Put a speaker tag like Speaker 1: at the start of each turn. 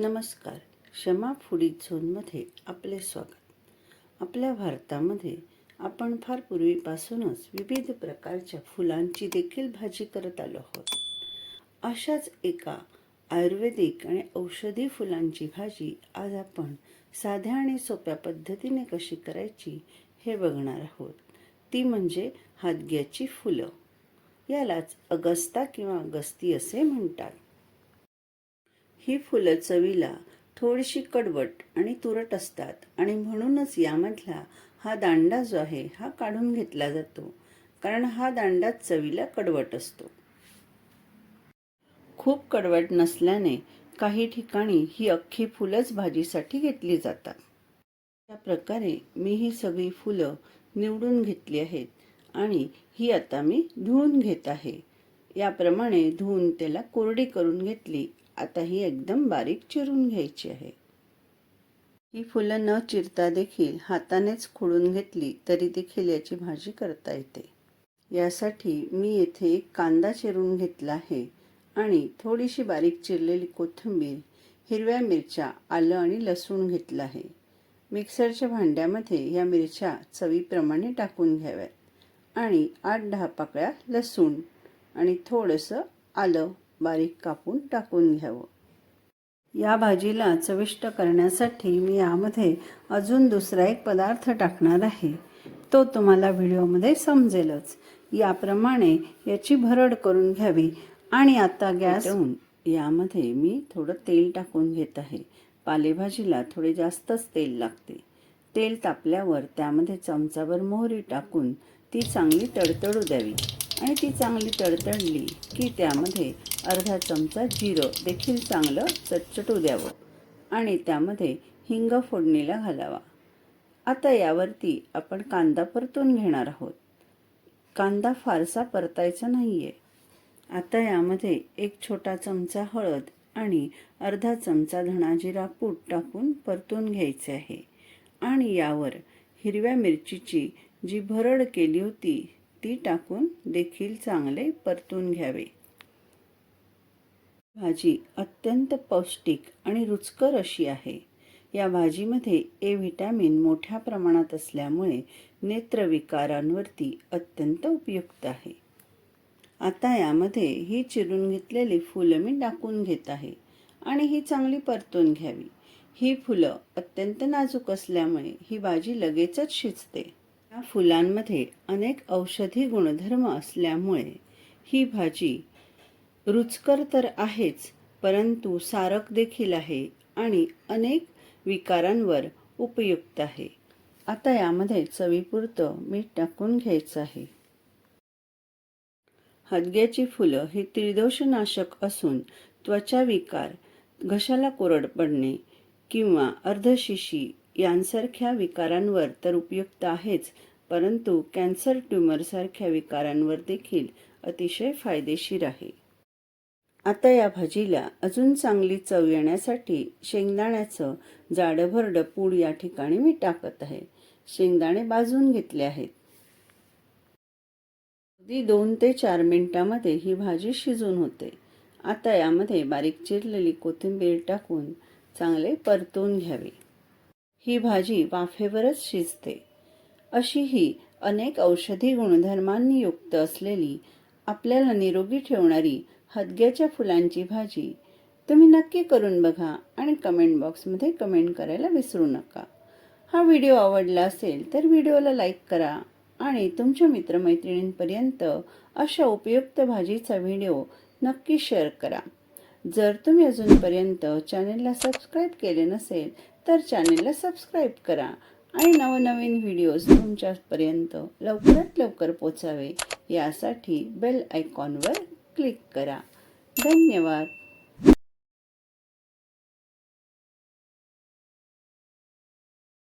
Speaker 1: नमस्कार. क्षमा फुडी झोनमध्ये आपले स्वागत. आपल्या भारतामध्ये आपण फार पूर्वीपासूनच विविध प्रकारच्या फुलांची देखील भाजी करत आलो आहोत. अशाच एका आयुर्वेदिक आणि औषधी फुलांची भाजी आज आपण साध्या आणि सोप्या पद्धतीने कशी करायची हे बघणार आहोत. ती म्हणजे हादग्याची फुलं. यालाच अगस्ता किंवा अगस्ती असे म्हणतात. ही फुलं चवीला थोडीशी कडवट आणि तुरट असतात आणि म्हणूनच यामधला हा दांडा जो आहे हा काढून घेतला जातो. कारण हा दांडा चवीला कडवट असतो. खूप कडवट नसल्याने काही ठिकाणी ही अख्खी फुलंच भाजीसाठी घेतली जातात. त्या प्रकारे मी ही सगळी फुलं निवडून घेतली आहेत आणि ही आता मी धुवून घेत आहे. याप्रमाणे धुवून त्याला कोरडी करून घेतली आता ही एकदम बारीक चिरून घ्यायची आहे. ही फुलं न चिरता देखील हातानेच खोडून घेतली तरी देखील याची भाजी करता येते. यासाठी मी येथे एक कांदा चिरून घेतला आहे आणि थोडीशी बारीक चिरलेली कोथिंबीर हिरव्या मिरच्या आलं आणि लसूण घेतलं आहे. मिक्सरच्या भांड्यामध्ये या मिरच्या चवीप्रमाणे टाकून घ्याव्यात आणि आठ दहा पाकळ्या लसूण आणि थोडंसं आलं बारीक कापून टाकून घ्यावं. या भाजीला चविष्ट करण्यासाठी मी यामध्ये अजून दुसरा एक पदार्थ टाकणार आहे. तो तुम्हाला व्हिडिओमध्ये समजेलच. याप्रमाणे याची भरड करून घ्यावी आणि आता गॅस ठेवून यामध्ये मी थोडं तेल टाकून घेत आहे. पालेभाजीला थोडे जास्तच तेल लागते. तेल तापल्यावर त्यामध्ये चमचाभर मोहरी टाकून ती चांगली तडतडू द्यावी. आणि ती चांगली तडतडली की त्यामध्ये अर्धा चमचा जिरं देखील चांगलं चटचटू द्यावं आणि त्यामध्ये हिंग फोडणीला घालावा. आता यावरती आपण कांदा परतून घेणार आहोत. कांदा फारसा परतायचा नाही आहे आता यामध्ये एक छोटा चमचा हळद आणि अर्धा चमचा धणाजिरा पूट टाकून परतून घ्यायचे आहे. आणि यावर हिरव्या मिरचीची जी भरड केली होती ती टाकून देखील चांगले परतून घ्यावे. भाजी अत्यंत पौष्टिक आणि रुचकर अशी आहे. या भाजीमध्ये ए व्हिटॅमिन मोठ्या प्रमाणात असल्यामुळे नेत्रविकारांवरती अत्यंत उपयुक्त आहे. आता यामध्ये ही चिरून घेतलेली फुलं मी टाकून घेत आहे आणि ही चांगली परतून घ्यावी. ही फुलं अत्यंत नाजूक असल्यामुळे ही भाजी लगेचच शिजते. या फुलांमध्ये अनेक औषधी गुणधर्म असल्यामुळे ही भाजी रुचकर तर आहेच परंतु सारक देखील आहे आणि अनेक विकारांवर उपयुक्त आहे. आता यामध्ये चवीपुरतं मीठ टाकून घ्यायचं आहे. हदग्याची फुलं ही त्रिदोषनाशक असून त्वचा विकार घशाला कोरड पडणे किंवा अर्धशिशी यांसारख्या विकारांवर तर उपयुक्त आहेच परंतु कॅन्सर ट्यूमरसारख्या विकारांवर देखील अतिशय फायदेशीर आहे. आता या भाजीला अजून चांगली चव येण्यासाठी शेंगदाण्याचं जाडभरडं पूड या ठिकाणी मी टाकत आहे. शेंगदाणे भाजून घेतले आहेत. अगदी दोन ते चार मिनिटामध्ये ही भाजी शिजून होते. आता यामध्ये बारीक चिरलेली कोथिंबीर टाकून चांगले परतून घ्यावे. ही भाजी वाफेवरच शिजते. अशी ही अनेक औषधी गुणधर्मांनी युक्त असलेली आपल्याला निरोगी ठेवणारी हदग्याच्या फुलांची भाजी तुम्ही नक्की करून बघा आणि कमेंट बॉक्समध्ये कमेंट करायला विसरू नका. हा व्हिडिओ आवडला असेल तर व्हिडिओला लाईक करा आणि तुमच्या मित्रमैत्रिणींपर्यंत अशा उपयुक्त भाजीचा व्हिडिओ नक्की शेअर करा. जर तुम्ही अजूनपर्यंत चॅनेलला सबस्क्राईब केले नसेल तर चॅनेलला सबस्क्राईब करा आणि नवनवीन व्हिडिओज तुमच्यापर्यंत लवकरात लवकर पोचावे यासाठी बेल आयकॉनवर क्लिक करा. धन्यवाद.